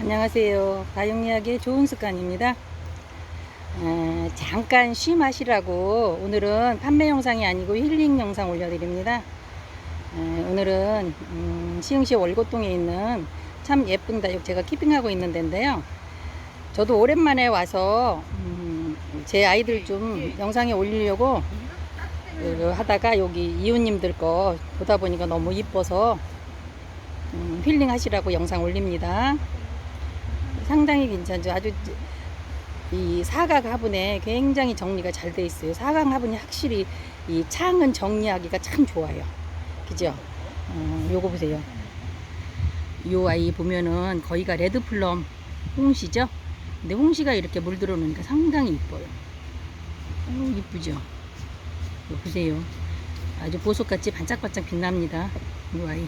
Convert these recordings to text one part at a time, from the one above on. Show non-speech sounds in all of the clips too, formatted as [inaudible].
안녕하세요. 다육이야기의 좋은 습관입니다. 어, 잠깐 쉼하시라고 오늘은 판매 영상이 아니고 힐링 영상 올려드립니다. 어, 오늘은 음, 시흥시 월곶동에 있는 참 예쁜 다육 제가 키핑하고 있는 데인데요. 저도 오랜만에 와서 음, 제 아이들 좀 영상에 올리려고 그, 하다가 여기 이웃님들 거 보다 보니까 너무 이뻐서 음, 힐링 하시라고 영상 올립니다. 상당히 괜찮죠. 아주 이 사각 화분에 굉장히 정리가 잘 돼 있어요. 사각 화분이 확실히 이 창은 정리하기가 참 좋아요. 그죠? 어, 요거 보세요. 요 아이 보면은 거기가 레드플럼 홍시죠? 근데 홍시가 이렇게 물 들어오니까 상당히 이뻐요. 어, 이쁘죠? 요 보세요. 아주 보석같이 반짝반짝 빛납니다. 요 아이.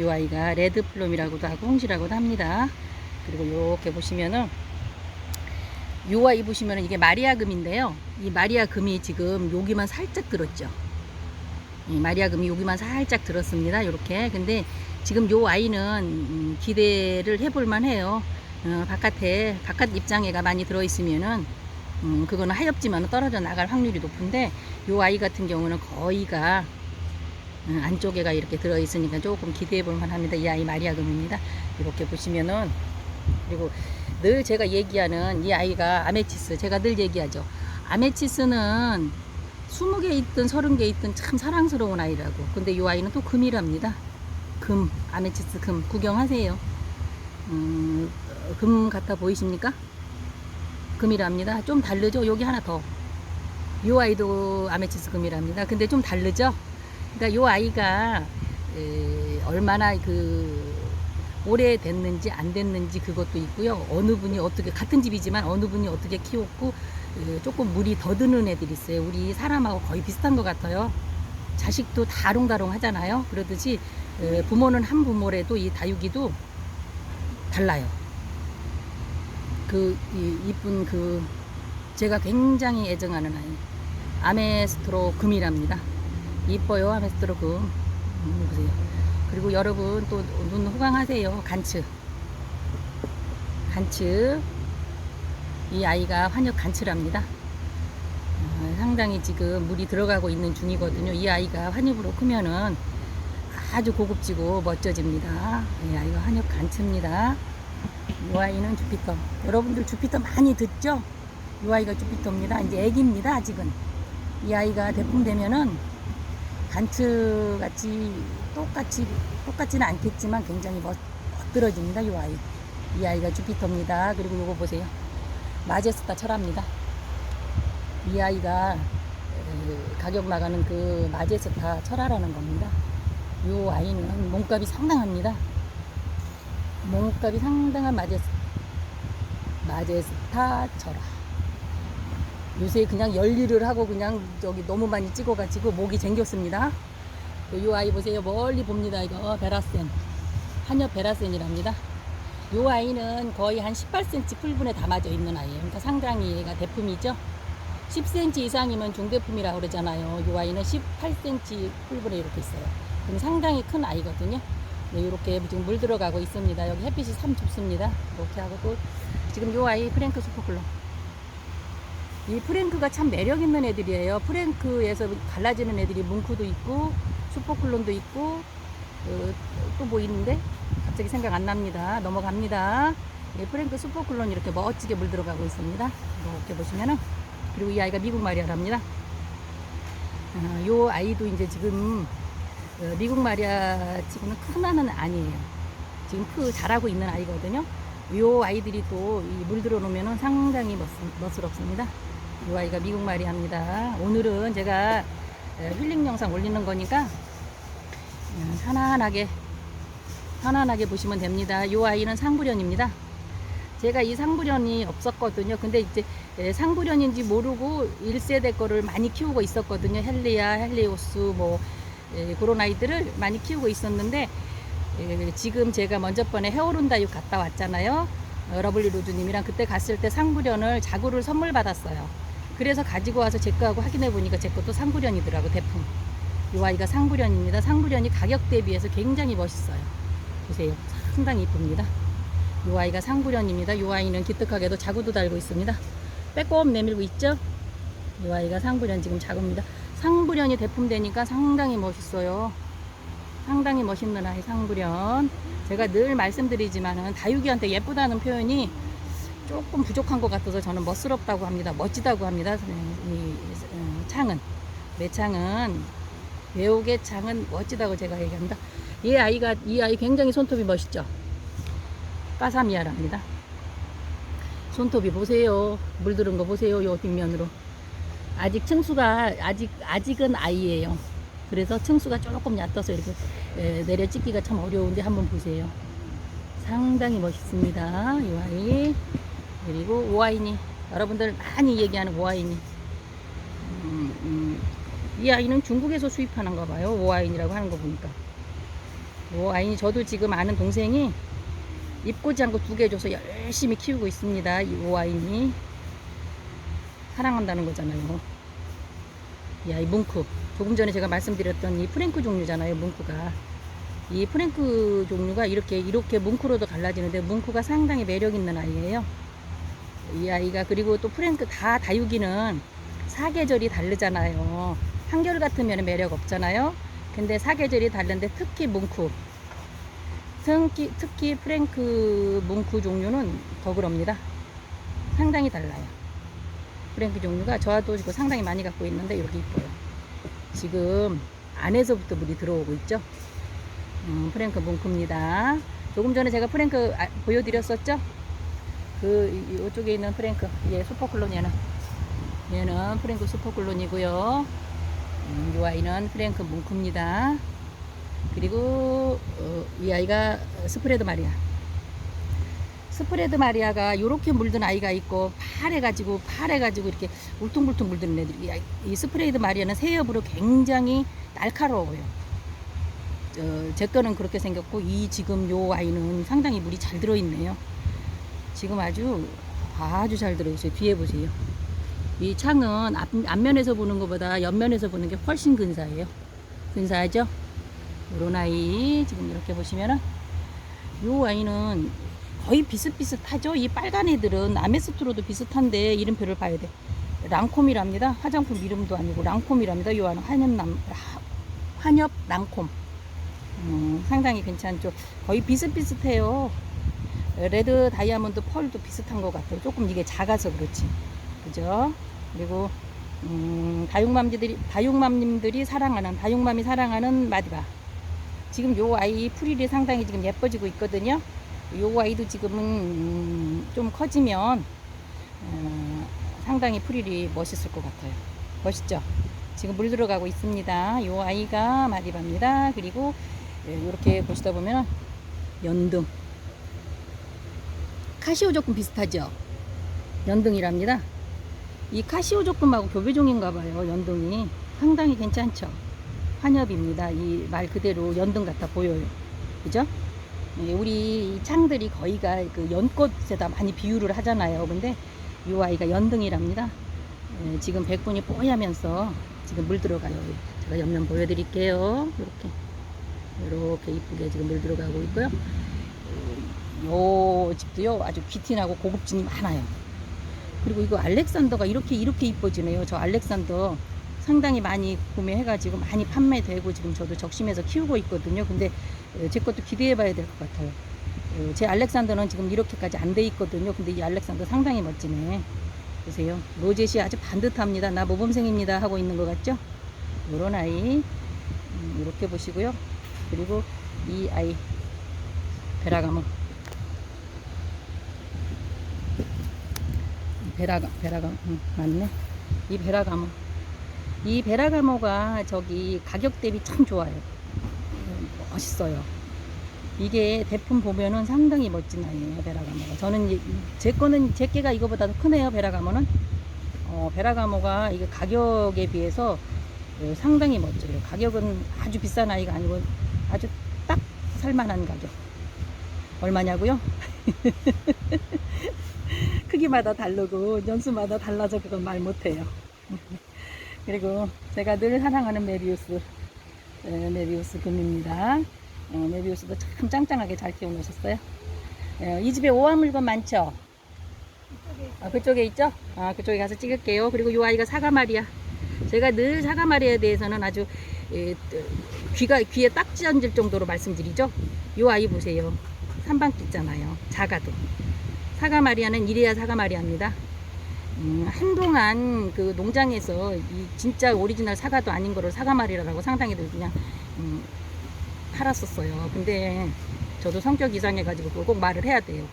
요 아이가 레드플럼이라고도 하고 홍시라고도 합니다. 그리고 이렇게 보시면은 요 아이 보시면은 이게 마리아 금인데요. 이 마리아 금이 지금 여기만 살짝 들었죠. 이 마리아 금이 여기만 살짝 들었습니다. 이렇게. 근데 지금 요 아이는 음, 기대를 해볼 만 해요. 어, 바깥에 바깥 입장에가 많이 들어 있으면은 음, 그거는 하엽지만 떨어져 나갈 확률이 높은데 요 아이 같은 경우는 거의가 음, 안쪽에가 이렇게 들어 있으니까 조금 기대해 볼 만 합니다. 이 아이 마리아금입니다. 이렇게 보시면은 그리고 늘 제가 얘기하는 이 아이가 아메치스 제가 늘 얘기하죠. 아메치스는 20개 있든 30개 있든 참 사랑스러운 아이라고. 근데 이 아이는 또 금이랍니다. 금, 아메치스 금 구경하세요. 음, 금 같아 보이십니까? 금이랍니다. 좀 다르죠? 여기 하나 더. 이 아이도 아메치스 금이랍니다. 근데 좀 다르죠? 그러니까 이 아이가 에, 얼마나 그 오래 됐는지 안 됐는지 그것도 있고요. 어느 분이 어떻게 같은 집이지만 어느 분이 어떻게 키웠고 에, 조금 물이 더 드는 애들이 있어요. 우리 사람하고 거의 비슷한 것 같아요. 자식도 다롱다롱 하잖아요. 그러듯이 에, 부모는 한 부모래도 이 다육이도 달라요. 그 이, 이쁜 그 제가 굉장히 애정하는 아이 아메스트로 금이랍니다. 이뻐요 아메스트로 금. 음, 보세요. 그리고 여러분 또 눈 호강하세요. 간츠. 간츠. 이 아이가 환엽 간츠랍니다. 어, 상당히 지금 물이 들어가고 있는 중이거든요. 이 아이가 환엽으로 크면은 아주 고급지고 멋져집니다. 이 아이가 환엽 간츠입니다. 이 아이는 주피터. 여러분들 주피터 많이 듣죠? 이 아이가 주피터입니다. 이제 애기입니다. 아직은. 이 아이가 대품되면은 단츠 같이 똑같이 똑같지는 않겠지만 굉장히 멋, 멋들어집니다. 이 아이. 이 아이가 주피터입니다. 그리고 요거 보세요. 마제스타 철합니다. 이 아이가 에, 가격 나가는 그 마제스타 철화라는 겁니다. 이 아이는 몸값이 상당합니다. 몸값이 상당한 마제스, 마제스타 철화. 요새 그냥 열일을 하고 그냥 저기 너무 많이 찍어가지고 목이 쟁겼습니다. 요 아이 보세요. 멀리 봅니다. 이거 베라센. 한엽 베라센이랍니다. 요 아이는 거의 한 18cm 풀분에 담아져 있는 아이예요. 그러니까 상당히 얘가 대품이죠. 10cm 이상이면 중대품이라 고 그러잖아요. 요 아이는 18cm 풀분에 이렇게 있어요. 그럼 상당히 큰 아이거든요. 네, 이렇게 지금 물 들어가고 있습니다. 여기 햇빛이 참 좋습니다. 이렇게 하고 또 지금 요 아이 프랭크 슈퍼클로. 이 프랭크가 참 매력 있는 애들이에요. 프랭크에서 갈라지는 애들이 뭉크도 있고 슈퍼클론도 있고 어, 또뭐 있는데 갑자기 생각 안 납니다. 넘어갑니다. 이 프랭크 슈퍼클론 이렇게 멋지게 물 들어가고 있습니다. 이렇게 보시면은 그리고 이 아이가 미국 마리아랍니다. 어, 요 아이도 이제 지금 어, 미국 마리아 치고는 큰 아는 아니에요. 지금 크 자라고 있는 아이거든요. 요 아이들이 또 물 들어 놓으면 상당히 멋, 멋스럽습니다. 요 아이가 미국 마리아입니다. 오늘은 제가 에, 힐링 영상 올리는 거니까 음, 편안하게 편안하게 보시면 됩니다. 요 아이는 상부련입니다. 제가 이 상부련이 없었거든요. 근데 이제 에, 상부련인지 모르고 1세대 거를 많이 키우고 있었거든요. 헬리아, 헬리오스 뭐 에, 그런 아이들을 많이 키우고 있었는데 에, 지금 제가 먼저 번에 헤어론다육 갔다 왔잖아요. 어, 러블리 로즈님이랑 그때 갔을 때 상부련을 자구를 선물 받았어요. 그래서 가지고 와서 제 거하고 확인해 보니까 제 것도 상부련이더라고 대품. 이 아이가 상부련입니다. 상부련이 가격 대비해서 굉장히 멋있어요. 보세요. 상당히 이쁩니다. 이 아이가 상부련입니다. 이 아이는 기특하게도 자구도 달고 있습니다. 빼꼼 내밀고 있죠? 이 아이가 상부련 지금 자구입니다. 상부련이 대품되니까 상당히 멋있어요. 상당히 멋있는 아이 상부련. 제가 늘 말씀드리지만은 다육이한테 예쁘다는 표현이 조금 부족한 것 같아서 저는 멋스럽다고 합니다. 멋지다고 합니다. 네, 이 어, 창은 내 창은 외옥의 창은 멋지다고 제가 얘기합니다. 이 아이가 이 아이 굉장히 손톱이 멋있죠. 까사미아랍니다. 손톱이 보세요. 물들은 거 보세요. 요 뒷면으로. 아직 층수가 아직 아직은 아이예요. 그래서 층수가 조금 얕아서 이렇게 에, 내려 찍기가 참 어려운데 한번 보세요. 상당히 멋있습니다. 이 아이. 그리고 오아이니 여러분들 많이 얘기하는 오아이니. 음, 음, 이 아이는 중국에서 수입하는 가 봐요. 오아이니라고 하는 거 보니까. 오아이니 저도 지금 아는 동생이 입고지 않고 두 개 줘서 열심히 키우고 있습니다. 이 오아이니. 사랑한다는 거잖아요. 이 아이 뭉크. 조금 전에 제가 말씀드렸던 이 프랭크 종류잖아요. 뭉크가. 이 프랭크 종류가 이렇게 이렇게 뭉크로도 갈라지는데 뭉크가 상당히 매력 있는 아이예요. 이 아이가 그리고 또 프랭크 다 다육이는 사계절이 다르잖아요. 한결 같으면 매력 없잖아요. 근데 사계절이 다른데 특히 뭉크 특히, 특히 프랭크 뭉크 종류는 더 그럽니다. 상당히 달라요. 프랭크 종류가 저도 지금 상당히 많이 갖고 있는데 이렇게 이뻐요. 지금 안에서부터 물이 들어오고 있죠. 음, 프랭크 뭉크입니다. 조금 전에 제가 프랭크 아, 보여드렸었죠. 그 이- 이쪽에 있는 프랭크, 얘 슈퍼클론 얘는 얘는 프랭크 슈퍼클론이고요. 음, 이 아이는 프랭크 뭉크입니다. 그리고 어, 이 아이가 스프레드 마리아. 스프레드 마리아가 이렇게 물든 아이가 있고 파래가지고 파래가지고 이렇게 울퉁불퉁 물드는 애들이 이 스프레드 마리아는 새엽으로 굉장히 날카로워요. 어, 제 거는 그렇게 생겼고 이 지금 요 아이는 상당히 물이 잘 들어있네요. 지금 아주 아주 잘 들어있어요. 뒤에 보세요. 이 창은 앞, 앞면에서 보는 것보다 옆면에서 보는 게 훨씬 근사해요. 근사하죠? 요런 아이 지금 이렇게 보시면은 요 아이는 거의 비슷비슷하죠. 이 빨간 애들은 아메스트로도 비슷한데 이름표를 봐야 돼. 랑콤이랍니다. 화장품 이름도 아니고 랑콤이랍니다. 요 아이는 환엽남 하- 환엽 랑콤. 음, 상당히 괜찮죠. 거의 비슷비슷해요. 레드 다이아몬드 펄도 비슷한 것 같아요. 조금 이게 작아서 그렇지. 그죠? 그리고 음, 다육맘들이 다육맘님들이 사랑하는 다육맘이 사랑하는 마디바. 지금 요 아이 풀일이 상당히 지금 예뻐지고 있거든요. 요 아이도 지금은 음, 좀 커지면 어, 상당히 풀일이 멋있을 것 같아요. 멋있죠? 지금 물 들어가고 있습니다. 요 아이가 마디바입니다. 그리고 이렇게 보시다 보면 연등. 카시오 조금 비슷하죠? 연등이랍니다. 이 카시오 조금하고 교배종인가 봐요. 연등이 상당히 괜찮죠. 환엽입니다. 이 말 그대로 연등 같아 보여요. 그죠? 예, 우리 이 창들이 거의가 그 연꽃에다 많이 비유를 하잖아요. 근데 이 아이가 연등이랍니다. 예, 지금 백분이 뽀얗면서 지금 물 들어가요. 제가 옆면 보여드릴게요. 이렇게 이렇게 이쁘게 지금 물 들어가고 있고요. 요 집도요 아주 귀티나고 고급진이 많아요. 그리고 이거 알렉산더가 이렇게 이렇게 이뻐지네요. 저 알렉산더 상당히 많이 구매해가지고 많이 판매되고 지금 저도 적심해서 키우고 있거든요. 근데 어, 제 것도 기대해봐야 될 것 같아요. 어, 제 알렉산더는 지금 이렇게까지 안 돼 있거든요. 근데 이 알렉산더 상당히 멋지네. 보세요. 로젯이 아주 반듯합니다. 나 모범생입니다. 하고 있는 것 같죠? 요런 아이 음, 이렇게 보시고요. 그리고 이 아이 베라가모 베라가 베라가 응, 맞네. 이 베라가모 이 베라가모가 저기 가격 대비 참 좋아요. 음, 멋있어요. 이게 대품 보면은 상당히 멋진 아이예요 베라가모가. 저는 이- 제 거는 제 개가 이거보다 더 크네요 베라가모는. 어, 베라가모가 이게 가격에 비해서 어, 상당히 멋져요. 가격은 아주 비싼 아이가 아니고 아주 딱 살만한 가격. 얼마냐고요? [laughs] 크기마다 다르고 연수마다 달라서 그건 말 못해요. [laughs] 그리고 제가 늘 사랑하는 메비우스 에, 메비우스 금입니다. 어, 메비우스도 참 짱짱하게 잘 키워놓으셨어요. 예, 이 집에 오화 물건 많죠? 아, 그쪽에 있죠? 아, 그쪽에 가서 찍을게요. 그리고 이 아이가 사과말이야. 제가 늘 사과말이에 대해서는 아주 예, 뜨- 귀가 귀에 딱지 앉을 정도로 말씀드리죠. 이 아이 보세요. 삼방기 있잖아요. 작아도. 사과마리아는 이래야 사과마리아입니다. 음, 한동안 그 농장에서 이 진짜 오리지널 사과도 아닌 거를 사과마리아라고 상당히들 그냥 음, 팔았었어요. 근데 저도 성격 이상해가지고 그걸 꼭 말을 해야 돼요.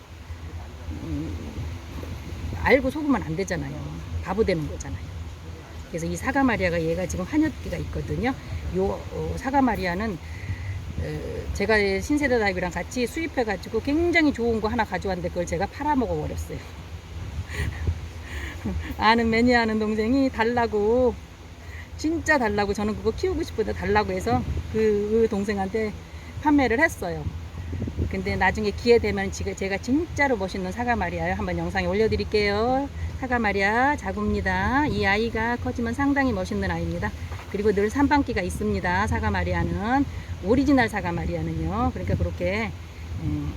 음, 알고 속으면 안 되잖아요. 바보 되는 거잖아요. 그래서 이 사과 마리아가 얘가 지금 한엽기가 있거든요. 요 어, 사과 마리아는 어, 제가 신세대 다이브랑 같이 수입해가지고 굉장히 좋은 거 하나 가져왔는데 그걸 제가 팔아먹어 버렸어요. [laughs] 아는 매니아는 동생이 달라고 진짜 달라고 저는 그거 키우고 싶은데 달라고 해서 그, 그 동생한테 판매를 했어요. 근데 나중에 기회 되면 제가 진짜로 멋있는 사과 마리아요. 한번 영상에 올려드릴게요. 사과 마리아 자구입니다. 이 아이가 커지면 상당히 멋있는 아이입니다. 그리고 늘 삼방기가 있습니다. 사과 마리아는 오리지널 사과 마리아는요. 그러니까 그렇게 음,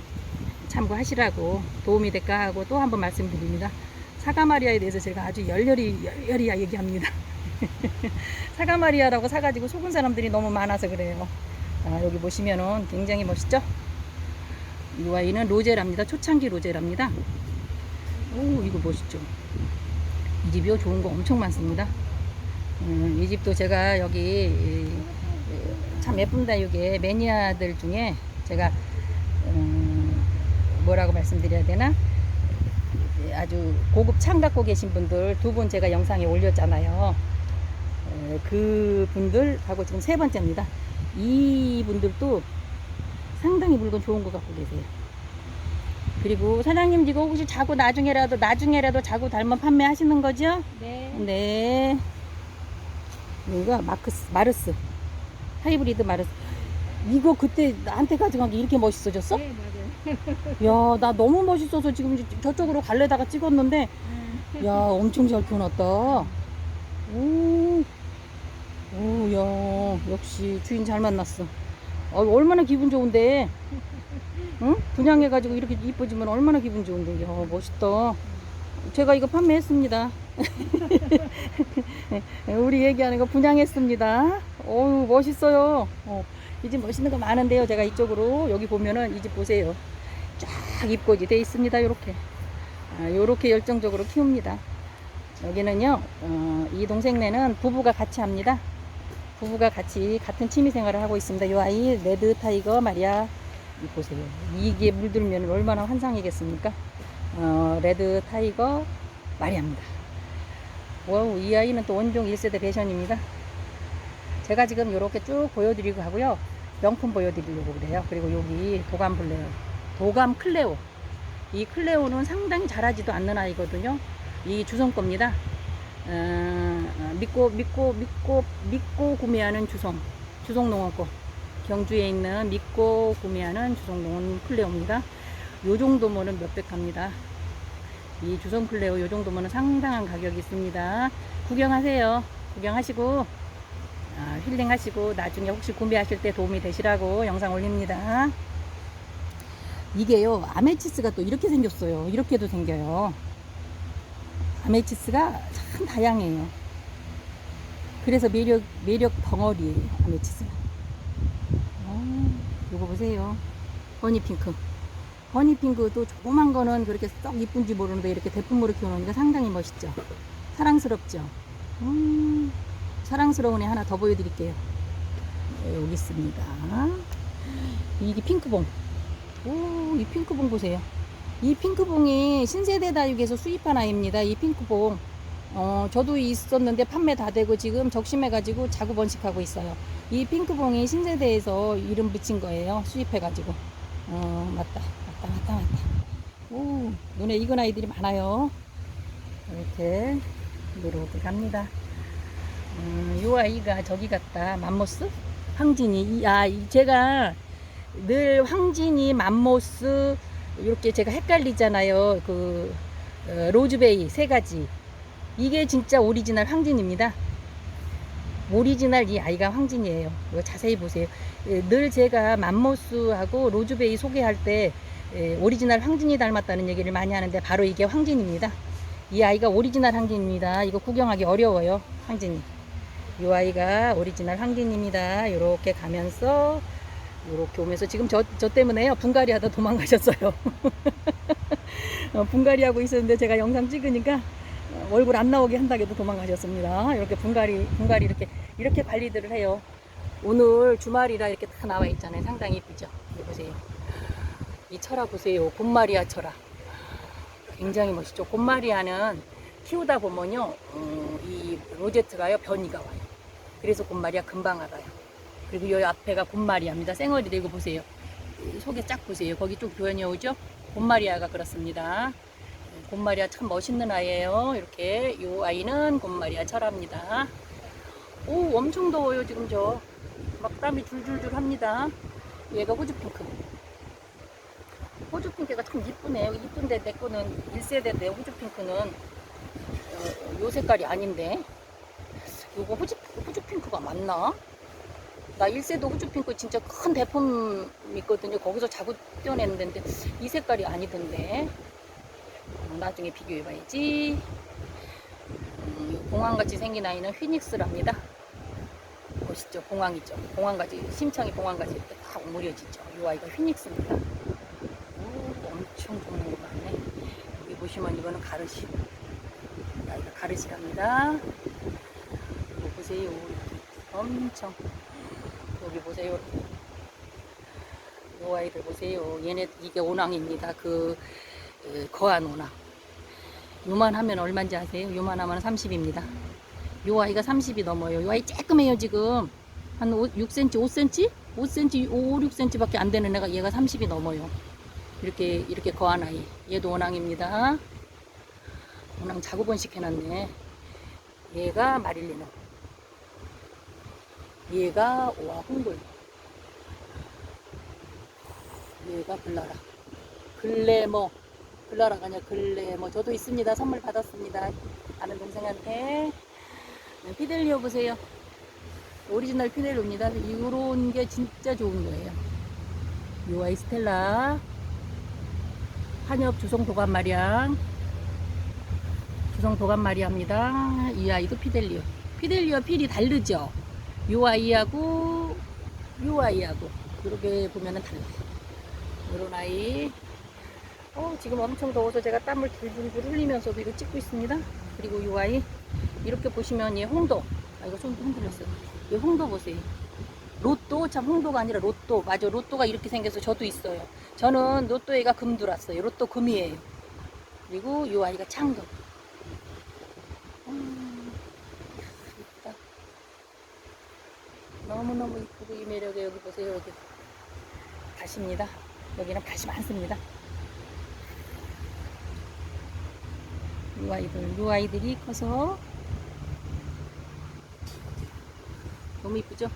참고하시라고 도움이 될까 하고 또 한번 말씀드립니다. 사과 마리아에 대해서 제가 아주 열렬히 열렬히 얘기합니다. [laughs] 사과 마리아라고 사가지고 속은 사람들이 너무 많아서 그래요. 아, 여기 보시면은 굉장히 멋있죠? 이 아이는 로제랍니다. 초창기 로제랍니다. 오, 이거 멋있죠? 이 집이요, 좋은 거 엄청 많습니다. 음, 이 집도 제가 여기 참 예쁜다 이게 매니아들 중에 제가 음, 뭐라고 말씀드려야 되나 예, 아주 고급 창 갖고 계신 분들 두 분 제가 영상에 올렸잖아요. 에, 그 분들하고 지금 세 번째입니다. 이 분들도 상당히 물건 좋은 거 갖고 계세요. 그리고 사장님 이거 혹시 자고 나중에라도 나중에라도 자고 닮아 판매하시는 거죠? 네. 네. 이거 마크스 마르스 하이브리드 마르스. 이거 그때 나한테 가져간 게 이렇게 멋있어졌어? 네, 맞아요. 야, 나 너무 멋있어서 지금 저쪽으로 갈래다가 찍었는데, 야, 엄청 잘 키워놨다. 오, 오, 야, 역시 주인 잘 만났어. 어, 얼마나 기분 좋은데. 응? 분양해가지고 이렇게 이뻐지면 얼마나 기분 좋은데. 야, 멋있다. 제가 이거 판매했습니다. [laughs] 우리 얘기하는 거 분양했습니다. 어우, 멋있어요. 어, 이 집 멋있는 거 많은데요. 제가 이쪽으로, 여기 보면은 이 집 보세요. 쫙 입고지 돼 있습니다. 요렇게. 아, 요렇게 열정적으로 키웁니다. 여기는요, 어, 이 동생네는 부부가 같이 합니다. 부부가 같이 같은 취미 생활을 하고 있습니다. 요 아이, 레드 타이거 말이야. 이 보세요. 이게 물들면 얼마나 환상이겠습니까? 어, 레드 타이거 마리아입니다. 와우, 이 아이는 또 원종 1세대 배션입니다. 제가 지금 이렇게 쭉 보여드리고 하고요. 명품 보여드리려고 그래요. 그리고 여기 도감 블레오, 도감 클레오. 이 클레오는 상당히 자라지도 않는 아이거든요. 이 주성 겁니다. 어, 어, 믿고 믿고 믿고 믿고 구매하는 주성, 주성 거. 경주에 있는 믿고 구매하는 주성 농원 클레오입니다. 요 정도면은 몇백 합니다. 이 주성 클레오 요 정도면은 상당한 가격이 있습니다. 구경하세요. 구경하시고 아, 힐링하시고 나중에 혹시 구매하실 때 도움이 되시라고 영상 올립니다. 이게요 아메치스가 또 이렇게 생겼어요. 이렇게도 생겨요. 아메치스가 참 다양해요. 그래서 매력 매력 덩어리예요 아메치스가. 어, 요거 보세요. 허니 핑크. 허니핑크도 조그만 거는 그렇게 썩 이쁜지 모르는데 이렇게 대품으로 키워놓으니까 상당히 멋있죠. 사랑스럽죠. 음, 사랑스러운 애 하나 더 보여드릴게요. 네, 여기 있습니다. 이게 핑크봉. 오, 이 핑크봉 보세요. 이 핑크봉이 신세대 다육에서 수입한 아이입니다. 이 핑크봉. 어, 저도 있었는데 판매 다 되고 지금 적심해가지고 자구 번식하고 있어요. 이 핑크봉이 신세대에서 이름 붙인 거예요. 수입해가지고. 어, 맞다. 맞다, 맞다, 맞다. 오, 눈에 익은 아이들이 많아요. 이렇게 노릇 갑니다. 음, 요 아이가 저기 갔다. 맘모스? 황진이. 이, 아, 이 제가 늘 황진이, 맘모스, 이렇게 제가 헷갈리잖아요. 그, 어, 로즈베이 세 가지. 이게 진짜 오리지널 황진입니다. 오리지널 이 아이가 황진이에요. 이거 자세히 보세요. 예, 늘 제가 맘모스하고 로즈베이 소개할 때 예, 오리지널 황진이 닮았다는 얘기를 많이 하는데 바로 이게 황진입니다. 이 아이가 오리지널 황진입니다. 이거 구경하기 어려워요. 황진이. 이 아이가 오리지널 황진입니다. 이렇게 가면서 이렇게 오면서 지금 저, 저 때문에요. 분갈이 하다 도망가셨어요. [laughs] 어, 분갈이 하고 있었는데 제가 영상 찍으니까 어, 얼굴 안 나오게 한다고 해도 도망가셨습니다. 이렇게 분갈이, 분갈이 이렇게, 이렇게 관리들을 해요. 오늘 주말이라 이렇게 다 나와 있잖아요. 상당히 이쁘죠? 보세요. 이 철아 보세요. 곰마리아 철아. 굉장히 멋있죠. 곰마리아는 키우다 보면요, 어, 이 로제트가요, 변이가 와요. 그래서 곰마리아 금방 알아요. 그리고 이 앞에가 곰마리아입니다. 생얼이 되고 보세요. 이 속에 쫙 보세요. 거기 쪽 변이 오죠? 곰마리아가 그렇습니다. 곰마리아 참 멋있는 아이예요. 이렇게 이 아이는 곰마리아 철합니다. 오 엄청 더워요 지금 저. 막 땀이 줄줄줄 합니다. 얘가 호주 핑크. 호주 핑크가 참 이쁘네요. 이쁜데 내 거는 1세대인데 호주 핑크는 어, 요 색깔이 아닌데. 요거 호주, 호주 핑크가 맞나? 나 1세도 호주 핑크 진짜 큰 대품 있거든요. 거기서 자꾸 떼어냈는데 이 색깔이 아니던데. 어, 나중에 비교해봐야지. 음, 요 공항같이 생긴 아이는 휘닉스랍니다. 멋있죠? 공항이죠. 공항같이, 심청이 공항같이 이렇게 딱 오므려지죠. 이 아이가 휘닉스입니다. 오, 엄청 좋은 거 많네. 여기 보시면 이거는 가르시. 이 아이가 가르시랍니다. 이거 보세요. 엄청. 여기 보세요. 이 아이들 보세요. 얘네, 이게 오낭입니다. 그, 그 거한 오낭. 요만하면 얼마인지 아세요? 요만하면 30입니다. 요 아이가 30이 넘어요. 요 아이 쬐끔해요, 지금. 한 5, 6cm, 5cm? 5cm, 5, 6cm 밖에 안 되는 애가 얘가 30이 넘어요. 이렇게, 이렇게 거한 아이. 얘도 오낭입니다. 오낭 자구 번식 해놨네. 얘가 마릴리노. 얘가 오아 홍돌. 얘가 블라라. 글래머. 블라라가 아니라 글래머. 저도 있습니다. 선물 받았습니다. 아는 동생한테. 네, 피델리오 보세요. 오리지널 피델리오입니다. 이런 게 진짜 좋은 거예요. 요 아이 스텔라. 한엽 주성 도감 마리앙. 주성 도감 마리아입니다. 이 아이도 피델리오. 피델리오 필이 다르죠? 요 아이하고 요 아이하고 이렇게 보면은 달라요. 요런 아이. 어, 지금 엄청 더워서 제가 땀을 줄줄줄 흘리면서도 이거 찍고 있습니다. 그리고 요 아이 이렇게 보시면 얘 홍도. 아 이거 좀 흔들렸어요. 얘 홍도 보세요. 로또 참 홍도가 아니라 로또 맞아 로또가 이렇게 생겨서 저도 있어요. 저는 로또 애가 금 들었어요. 로또 금이에요. 그리고 요 아이가 창도. 음, 이쁘다. 너무너무 이쁘고 이 매력에 여기 보세요 여기 밭입니다. 여기는 밭이 많습니다. 이 아이들, 이 아이들이 커서 너무 이쁘죠?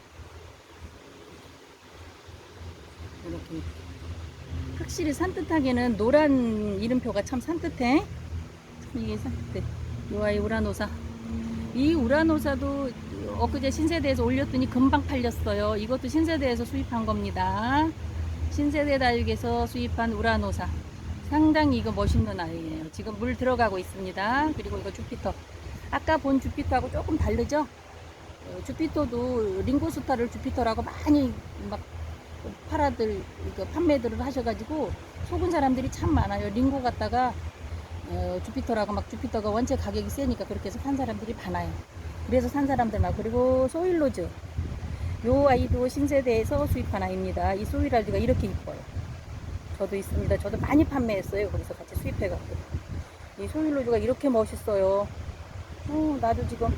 이렇게 확실히 산뜻하게는 노란 이름표가 참 산뜻해. 참 이게 산뜻해. 이 아이 우라노사. 이 우라노사도 엊그제 신세대에서 올렸더니 금방 팔렸어요. 이것도 신세대에서 수입한 겁니다. 신세대 다육에서 수입한 우라노사. 상당히 이거 멋있는 아이예요. 지금 물 들어가고 있습니다. 그리고 이거 주피터. 아까 본 주피터하고 조금 다르죠? 어, 주피터도 링고스타를 주피터라고 많이 막 팔아들, 그 판매들을 하셔가지고 속은 사람들이 참 많아요. 링고 갖다가 어, 주피터라고 막 주피터가 원체 가격이 세니까 그렇게 해서 산 사람들이 많아요. 그래서 산 사람들만 그리고 소일로즈 요 아이도 신세대에서 수입한 아이입니다. 이 소일알드가 이렇게 이뻐요. 저도 있습니다. 저도 많이 판매했어요. 거기서 같이 수입해갖고 이 소일로즈가 이렇게 멋있어요. 어, 나도 지금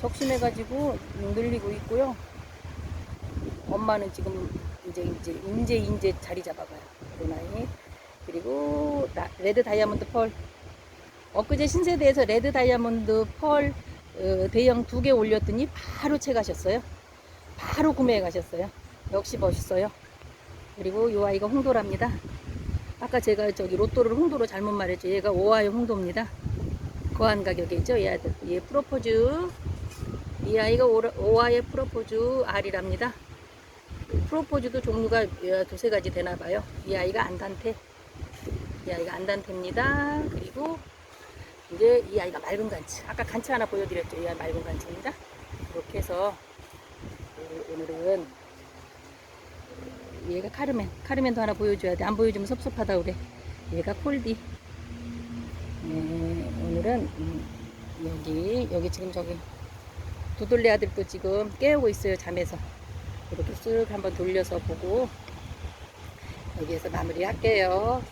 적심해가지고 늘리고 있고요. 엄마는 지금 이제 이제 인제 인제 자리 잡아가요. 그 나이. 그리고 나- 레드 다이아몬드 펄. 엊그제 신세대에서 레드 다이아몬드 펄 어, 대형 두 개 올렸더니 바로 채 가셨어요. 바로 구매해 가셨어요. 역시 멋있어요. 그리고 이 아이가 홍도랍니다. 아까 제가 저기 로또를 홍도로 잘못 말했죠. 얘가 오하이 홍도입니다. 거한 가격이죠. 얘. 얘 프로포즈. 이 아이가 오하이 프로포즈 R이랍니다. 프로포즈도 종류가 두세 가지 되나 봐요. 이 아이가 안단테. 이 아이가 안단태입니다. 그리고 이제 이 아이가 맑은 간치. 아까 간치 하나 보여드렸죠. 이 아이 맑은 간치입니다. 이렇게 해서 오- 오늘은 얘가 카르멘. 카르멘도 하나 보여줘야 돼. 안 보여주면 섭섭하다 그래. 얘가 콜디. 네, 오늘은 음, 여기 여기 지금 저기 도돌리 아들도 지금 깨우고 있어요 잠에서 이렇게 쓱 한번 돌려서 보고 여기에서 마무리 할게요.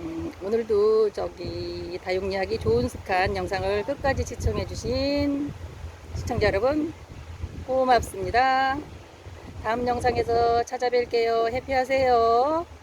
음, 오늘도 저기 다육이야기 좋은 습관 영상을 끝까지 시청해 주신 시청자 여러분 고맙습니다. 다음 영상에서 찾아뵐게요. 해피하세요